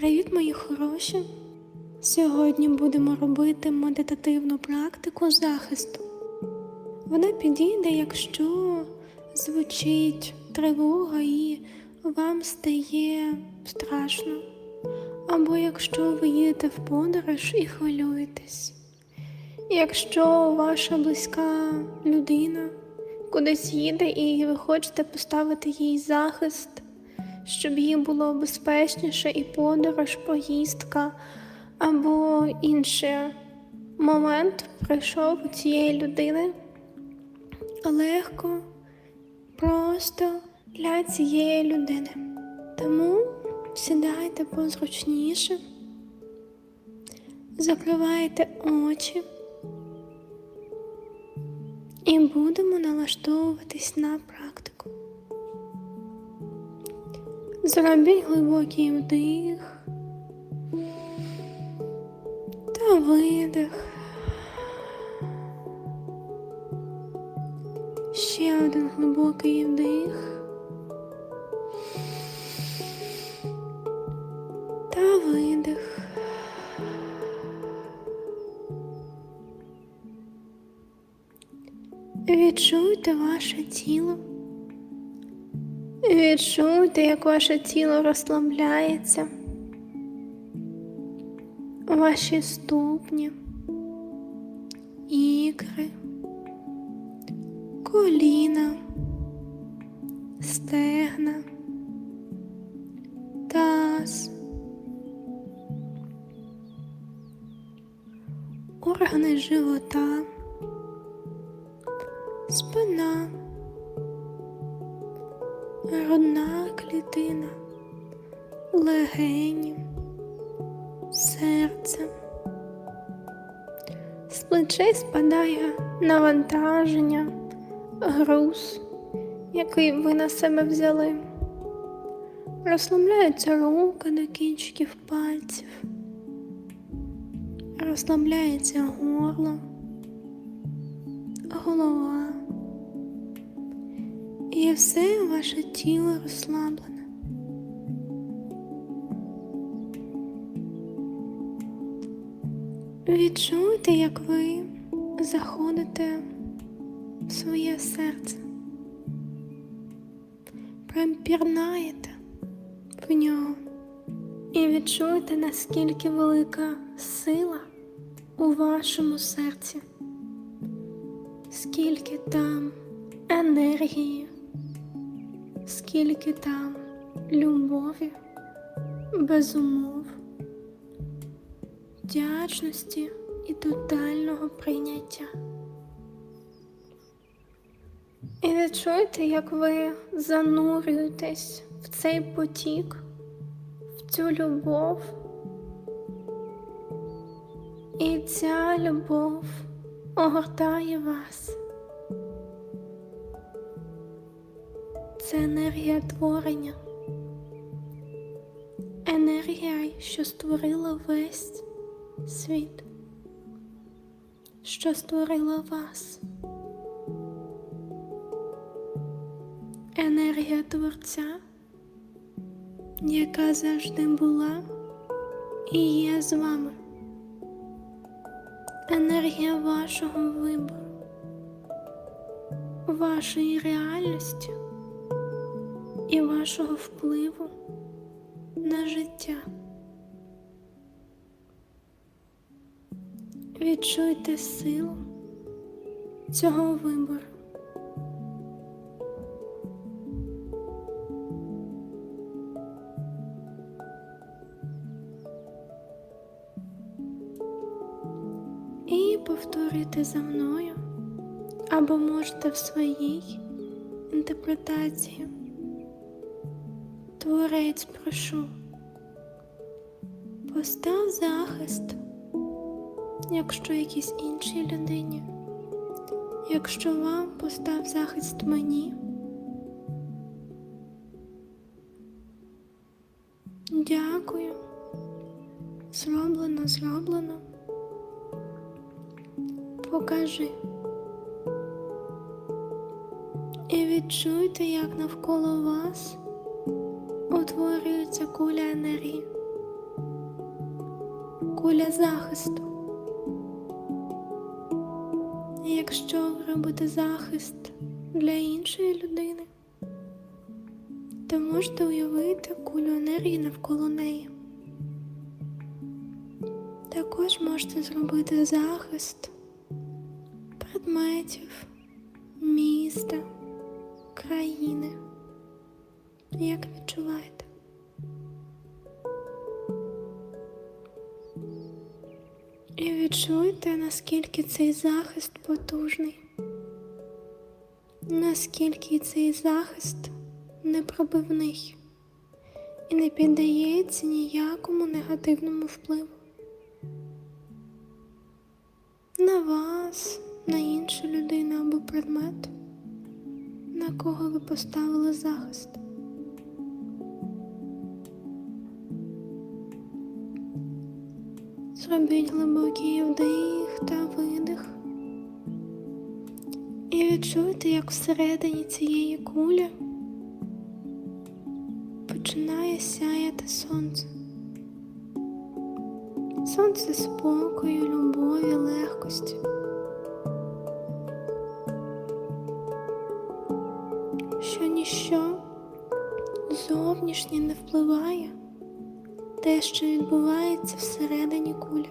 Привіт, мої хороші! Сьогодні будемо робити медитативну практику захисту. Вона підійде, якщо звучить тривога і вам стає страшно, або якщо ви їдете в подорож і хвилюєтесь. Якщо ваша близька людина кудись їде і ви хочете поставити їй захист, щоб їй було безпечніше і подорож, поїздка або інший момент прийшов у цієї людини легко, просто для цієї людини. Тому сідайте позручніше, закривайте очі і будемо налаштовуватись на практику. Зробіть глибокий вдих та видих. Ще один глибокий вдих та видих. Відчуйте ваше тіло. Відчуйте, як ваше тіло розслабляється, ваші ступні, ікри, коліна, стегна, таз, органи живота, спина грудна клітина, легені, серце. З плечей спадає навантаження, груз, який ви на себе взяли. Розслабляються руки до кінчиків пальців, розслабляється горло, голова. І все ваше тіло розслаблене. Відчуйте, як ви заходите в своє серце, прям пірнаєте в нього. І відчуйте, наскільки велика сила у вашому серці, скільки там енергії скільки там любові, без умов, вдячності і тотального прийняття. І відчуйте, як ви занурюєтесь в цей потік, в цю любов. І ця любов огортає вас. Це енергія творення, енергія, що створила весь світ, що створила вас, енергія Творця, яка завжди була і є з вами, енергія вашого вибору, вашої реальності і вашого впливу на життя. Відчуйте силу цього вибору. І повторюйте за мною або можете в своїй інтерпретації. Творець прошу, постав захист, якщо якійсь іншій людині, якщо вам постав захист мені. Дякую. Зроблено, зроблено. Покажи. І відчуйте, як навколо вас утворюється куля енергії, куля захисту. І Якщо ви робите захист для іншої людини, то можете уявити кулю енергії навколо неї. Також можете зробити захист предметів, міста, країни. Як відчуваєте? І відчуйте, наскільки цей захист потужний, наскільки цей захист непробивний і не піддається ніякому негативному впливу на вас, на іншу людину або предмет, на кого ви поставили захист. Зробіть глибокий вдих та видих. І відчуйте, як всередині цієї кулі починає сяяти сонце. Сонце спокою, любові, легкості. Що ніщо зовнішнє не впливає те, що відбувається всередині кулі.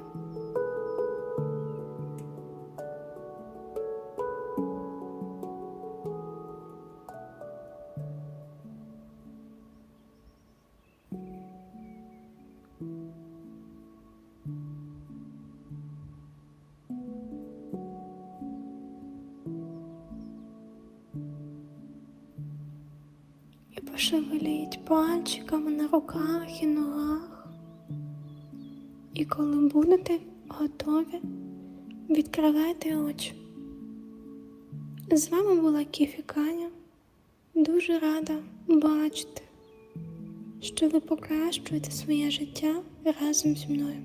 І пошевеліть пальчиками на руках і ногах. І коли будете готові, відкривайте очі. З вами була Кіфі Каня. Дуже рада бачити, що ви покращуєте своє життя разом зі мною.